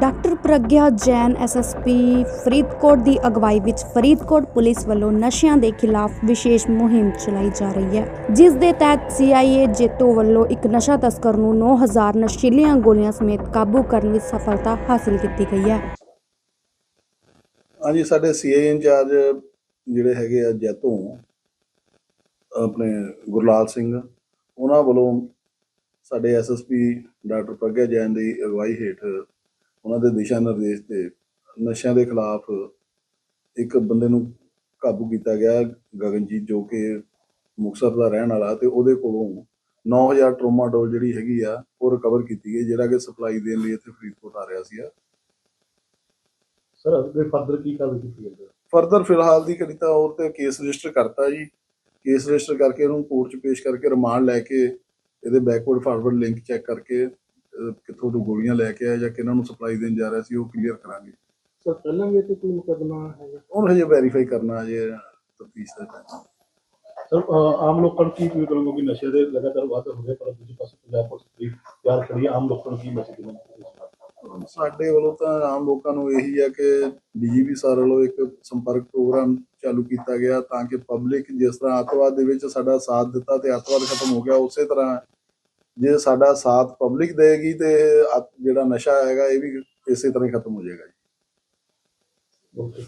Doctor Pragya Jain SSP Faridkot ਦੀ ਅਗਵਾਈ ਵਿੱਚ ਫਰੀਦਕੋਟ ਪੁਲਿਸ ਵੱਲੋਂ ਨਸ਼ਿਆਂ ਦੇ ਖਿਲਾਫ ਵਿਸ਼ੇਸ਼ ਮੁਹਿੰਮ ਚਲਾਈ ਜਾ ਰਹੀ ਹੈ। ਜਿਸ ਦੇ ਤਹਿਤ ਸੀਆਈਏ ਜੇਤੋ ਵੱਲੋਂ ਇੱਕ ਨਸ਼ਾ ਤਸਕਰ ਨੂੰ 9000 ਨਸ਼ੀਲੀਆਂ ਗੋਲੀਆਂ ਸਮੇਤ ਕਾਬੂ ਕਰਨ ਵਿੱਚ ਸਫਲਤਾ ਹਾਸਲ ਕੀਤੀ ਗਈ ਹੈ। ਹਾਂਜੀ, ਸਾਡੇ ਸੀਏ ਇੰਚਾਰਜ ਜਿਹੜੇ ਹੈਗੇ ਆ ਜੈਤੋਂ, ਆਪਣੇ ਗੁਰਲਾਲ ਸਿੰਘ, ਉਹਨਾਂ ਵੱਲੋਂ ਸਾਡੇ ਐਸਐਸਪੀ ਡਾਕਟਰ ਪ੍ਰਗਿਆ ਜੈਨ ਦੀ ਅਗਵਾਈ ਹੇਠ ਉਹਨਾਂ ਦੇ ਦਿਸ਼ਾ ਨਿਰਦੇਸ਼ ਤੇ ਨਸ਼ਿਆਂ ਦੇ ਖਿਲਾਫ ਇੱਕ ਬੰਦੇ ਨੂੰ ਕਾਬੂ ਕੀਤਾ ਗਿਆ ਗਗਨਜੀਤ ਜੋ ਕਿ ਮੁਕਤਸਰ ਦਾ ਰਹਿਣ ਵਾਲਾ ਤੇ ਉਹਦੇ ਕੋਲੋਂ 9000 ਟਰੋਮਾਡੋਲ ਜਿਹੜੀ ਹੈਗੀ ਆ ਉਹ ਰਿਕਵਰ ਕੀਤੀ ਗਈ ਜਿਹੜਾ ਕਿ ਸਪਲਾਈ ਦੇਣ ਲਈ ਇੱਥੇ ਫਰੀਦਕੋਟ ਆ ਰਿਹਾ ਸੀਗਾ। ਸਰ ਅੱਗੇ ਫਰਦਰ ਕੀ ਕਾਰਵਾਈ ਕੀਤੀ ਹੈ ਫਰਦਰ ਫਿਲਹਾਲ ਦੀ ਘੜੀ ਤਾਂ ਉਹ ਤੇ ਕੇਸ ਰਜਿਸਟਰ ਕਰਤਾ ਜੀ। ਕੇਸ ਰਜਿਸਟਰ ਕਰਕੇ ਉਹਨੂੰ ਕੋਰਟ 'ਚ ਪੇਸ਼ ਕਰਕੇ ਰਿਮਾਂਡ ਲੈ ਕੇ ਇਹਦੇ ਬੈਕਵਰਡ ਫਾਰਵਰਡ ਲਿੰਕ ਚੈੱਕ ਕਰਕੇ ਕਿੱਥੋਂ ਤੋਂ ਗੋਲੀਆਂ ਲੈ ਕੇ ਆਇਆ ਜਾਂ ਕਿਹਨਾਂ ਨੂੰ ਸਪਲਾਈ ਦੇਣ ਜਾ ਰਿਹਾ ਸੀ ਉਹ ਕਲੀਅਰ ਕਰਾਂਗੇ। ਸਰ ਪਹਿਲਾਂ ਵੀ ਇੱਥੇ ਕੋਈ ਮੁਕੱਦਮਾ ਹੈਗਾ? ਉਹਨੂੰ ਹਜੇ ਵੈਰੀਫਾਈ ਕਰਨਾ ਹਜੇ ਤਫਤੀਸ਼ ਦਾ ਹੈ। ਸਰ ਆਮ ਲੋਕਾਂ ਨੂੰ ਕੀ ਅਪੀਲ ਕਰੋਗੇ ਕਿ ਨਸ਼ੇ ਦੇ ਲਗਾਤਾਰ ਵਾਧਾ ਹੋ ਰਿਹਾ ਪਰ ਦੂਜੇ ਪਾਸੇ ਪੰਜਾਬ ਪੁਲਿਸ ਦੀ ਤਿਆਰ ਖੜੀ ਆਮ ਲੋਕਾਂ ਨੂੰ ਕੀ ਮੈਸੇਜ ਦੇਣਾ ਸਾਡੇ ਵੱਲੋਂ ਤਾਂ ਆਮ ਲੋਕਾਂ ਨੂੰ ਇਹੀ ਹੈ ਕਿ ਡੀਜੀਪੀ ਸਰ ਵੱਲੋਂ ਇੱਕ ਸੰਪਰਕ ਪ੍ਰੋਗਰਾਮ ਚਾਲੂ ਕੀਤਾ ਗਿਆ ਤਾਂ ਕਿ ਪਬਲਿਕ ਜਿਸ ਤਰ੍ਹਾਂ ਅੱਤਵਾਦ ਦੇ ਵਿੱਚ ਸਾਡਾ ਸਾਥ ਦਿੱਤਾ ਤੇ ਅੱਤਵਾਦ ਖਤਮ ਹੋ ਗਿਆ ਉਸੇ ਤਰ੍ਹਾਂ ਜੇ ਸਾਡਾ ਸਾਥ ਪਬਲਿਕ ਦੇਗੀ ਤੇ ਜਿਹੜਾ ਨਸ਼ਾ ਹੈਗਾ, ਇਹ ਵੀ ਇਸੇ ਤਰ੍ਹਾਂ ਹੀ ਖਤਮ ਹੋ ਜਾਏਗਾ ਜੀ। ਓਕੇ